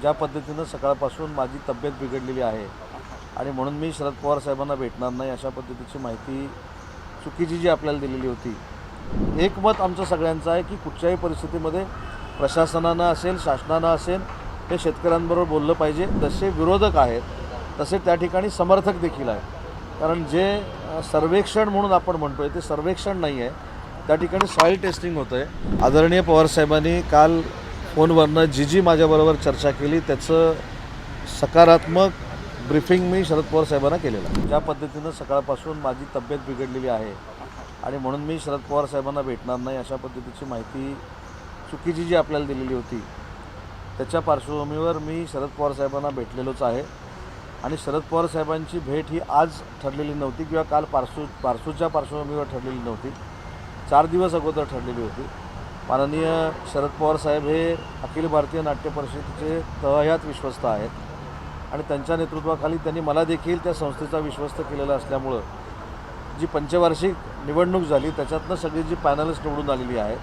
ज्या पद्धतीनं सकाळपासून माझी तब्येत बिघडलेली आहे आणि म्हणून मी शरद पवार साहेबांना भेटणार नाही अशा पद्धतीची माहिती चुकीची जी आपल्याला दिलेली होती एकमत आमचं सगळ्यांचं आहे की कुठच्याही परिस्थितीमध्ये प्रशासनानं असेल शासनानं असेल हे शेतकऱ्यांबरोबर बोललं पाहिजे. जसे विरोधक आहेत तसे त्या ठिकाणी समर्थक देखील आहेत. कारण जे सर्वेक्षण म्हणून आपण म्हणतो आहे ते सर्वेक्षण नाही आहे त्या ठिकाणी सॉईल टेस्टिंग होतं आहे आदरणीय पवारसाहेबांनी काल फोनवरनं जी जी माझ्याबरोबर चर्चा केली. त्याचं सकारात्मक ब्रिफिंग मी शरद पवार साहेबांना केलेलं आहे. ज्या पद्धतीनं सकाळपासून माझी तब्येत बिघडलेली आहे आणि म्हणून मी शरद पवार साहेबांना भेटणार नाही अशा पद्धतीची माहिती चुकीची जी आपल्याला दिलेली होती त्याच्या पार्श्वभूमीवर मी शरद पवार साहेबांना भेटलेलोच आहे. आणि शरद पवार साहेबांची भेट ही आज ठरलेली नव्हती किंवा काल पार्श्व पार्श्वच्या पार्श्वभूमीवर ठरलेली नव्हती. चार दिवस अगोदर ठरलेली होती. माननीय शरद पवार साहेब हे अखिल भारतीय नाट्य परिषदेचे तहयात विश्वस्त आहेत. आणि त्यांच्या नेतृत्वाखाली त्यांनी मला देखील त्या संस्थेचा विश्वस्त केलेला असल्यामुळं जी पंचवार्षिक निवडणूक झाली त्याच्यातनं सगळी जी पॅनलिस्ट निवडून आलेली आहे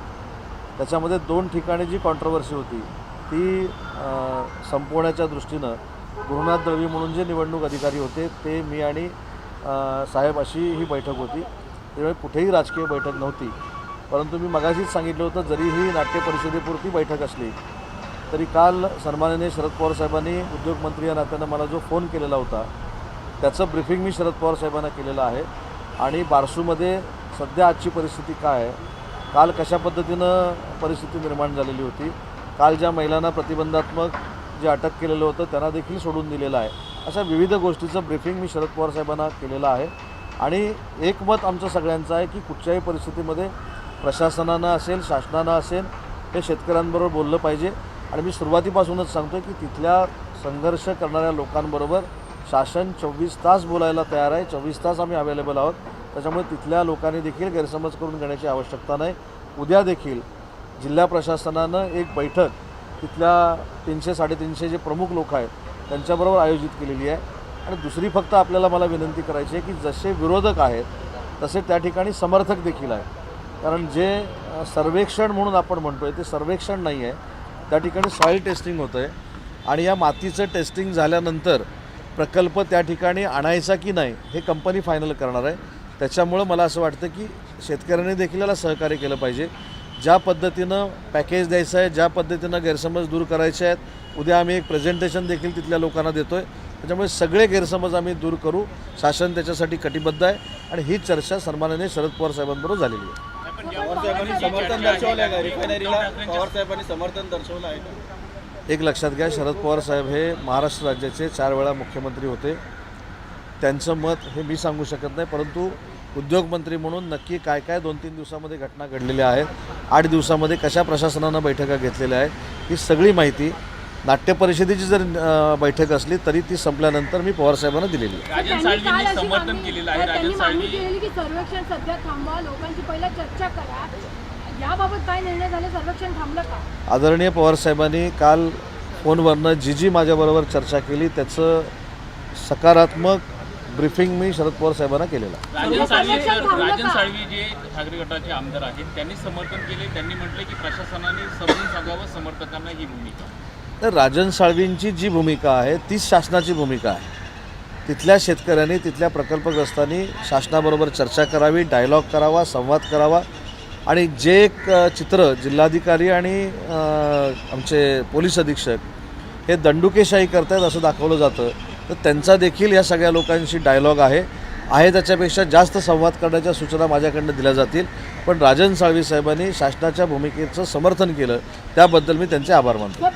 त्याच्यामध्ये दोन ठिकाणी जी कॉन्ट्रोवर्सी होती ती संपवण्याच्या दृष्टीनं गुरुनाथ दळवी म्हणून जे निवडणूक अधिकारी होते ते मी आणि साहेब अशी ही बैठक होती. त्यामुळे कुठेही राजकीय बैठक नव्हती. परंतु मी मगाशीच सांगितलं होतं जरी ही नाट्य परिषदेपुरती बैठक असली तरी काल सन्माननीय शरद पवार साहेबांनी उद्योगमंत्री या नात्यानं मला जो फोन केलेला होता त्याचं ब्रिफिंग मी शरद पवार साहेबांना केलेलं आहे. आणि बारसूमध्ये सध्या आजची परिस्थिती काय आहे? काल कशा पद्धतीनं परिस्थिती निर्माण झालेली होती? काल ज्या महिलांना प्रतिबंधात्मक जे अटक केलेलं होतं त्यांना देखील सोडून दिलेलं आहे. अशा विविध गोष्टीचं ब्रिफिंग मी शरद पवार साहेबांना केलेलं आहे. आणि एकमत आमचं सगळ्यांचं आहे की कुठच्याही परिस्थितीमध्ये प्रशासनानं असेल शासनानं असेल हे शेतकऱ्यांबरोबर बोललं पाहिजे. आणि मी सुरुवातीपासूनच सांगतो की तिथल्या संघर्ष करणाऱ्या लोकांबरोबर शासन चोवीस तास बोलायला तयार आहे. चोवीस तास आम्ही अवेलेबल आहोत. त्याच्यामुळे तिथल्या लोकांनी देखील गैरसमज करून घेण्याची आवश्यकता नाही. उद्या देखील जिल्हा प्रशासनानं एक बैठक तिथल्या तीनशे साडेतीनशे जे प्रमुख लोक आहेत त्यांच्याबरोबर आयोजित केलेली आहे. आणि दुसरी फक्त आपल्याला मला विनंती करायची आहे की जसे विरोधक आहेत तसे त्या ठिकाणी समर्थक देखील आहेत. कारण जे सर्वेक्षण म्हणून आपण म्हणतो आहे ते सर्वेक्षण नाही आहे त्या ठिकाणी सॉईल टेस्टिंग होतं आहे आणि या मातीचं टेस्टिंग झाल्यानंतर प्रकल्प त्या ठिकाणी आणायचा की नाही हे कंपनी फायनल करणार आहे. त्याच्यामुळं मला असं वाटतं की शेतकऱ्यांनी देखील याला सहकार्य केलं पाहिजे. ज्या पद्धतीनं पॅकेज द्यायचं आहे ज्या पद्धतीनं गैरसमज दूर करायचे आहेत उद्या आम्ही एक प्रेझेंटेशन देखील तिथल्या लोकांना देतो आहे त्याच्यामुळे सगळे गैरसमज आम्ही दूर करू. शासन त्याच्यासाठी कटिबद्ध आहे. आणि ही चर्चा सन्माननीय शरद पवार साहेबांबरोबर झालेली आहे. पवार साहेबांनी समर्थन दर्शवलं आहे. का रिफायनरीला पवार साहेबांनी समर्थन दर्शवलं आहे. का एक लक्षात घ्या शरद पवार साहेब हे महाराष्ट्र राज्याचे चार वेळा मुख्यमंत्री होते. त्यांचं मत हे मी सांगू शकत नाही परंतु उद्योगमंत्री म्हणून नक्की काय काय दोन तीन दिवसामध्ये घटना घडलेल्या आहेत. आठ दिवसामध्ये कशा प्रशासनानं बैठका घेतलेल्या आहेत ही सगळी माहिती नाट्य परिषदेची जर बैठक असली तरी ती संपल्यानंतर मी पवारसाहेबांना दिलेली आहे. राजन त्यांनी काल साळवींनी अशी समर्थन मागणी- केलेलं आहे त्यांनी राजन मागणी साळवी. केलेली की सर्वेक्षण सध्या थांबवा लोकांची पहिला चर्चा करा. याबाबत काय निर्णय झाले? सर्वेक्षण थांबलं का? आदरणीय पवारसाहेबांनी काल फोनवरनं जी जी माझ्याबरोबर चर्चा केली त्याचं सकारात्मक ब्रिफिंग मी शरद पवार साहेबांना केलेलं राजन? साळवी जे ठाकरे गटाचे आमदार आहेत त्यांनी समर्थन केले त्यांनी म्हटले की प्रशासनाने समजून सांगावं समर्थकांना ही भूमिका. तर राजन साळवींची जी भूमिका आहे तीच शासनाची भूमिका आहे. तिथल्या शेतकऱ्यांनी तिथल्या प्रकल्पग्रस्तांनी शासनाबरोबर चर्चा करावी डायलॉग करावा संवाद करावा. आणि जे एक चित्र जिल्हाधिकारी आणि आमचे पोलीस अधीक्षक हे दंडुकेशाही करतायत असं दाखवलं जातं तर त्यांचा देखील या सगळ्या लोकांशी डायलॉग आहे. आहे त्याच्यापेक्षा जास्त संवाद करण्याच्या सूचना माझ्याकडनं दिल्या जातील. पण राजन साळवी साहेबांनी शासनाच्या भूमिकेचं समर्थन केलं त्याबद्दल मी त्यांचे आभार मानतो.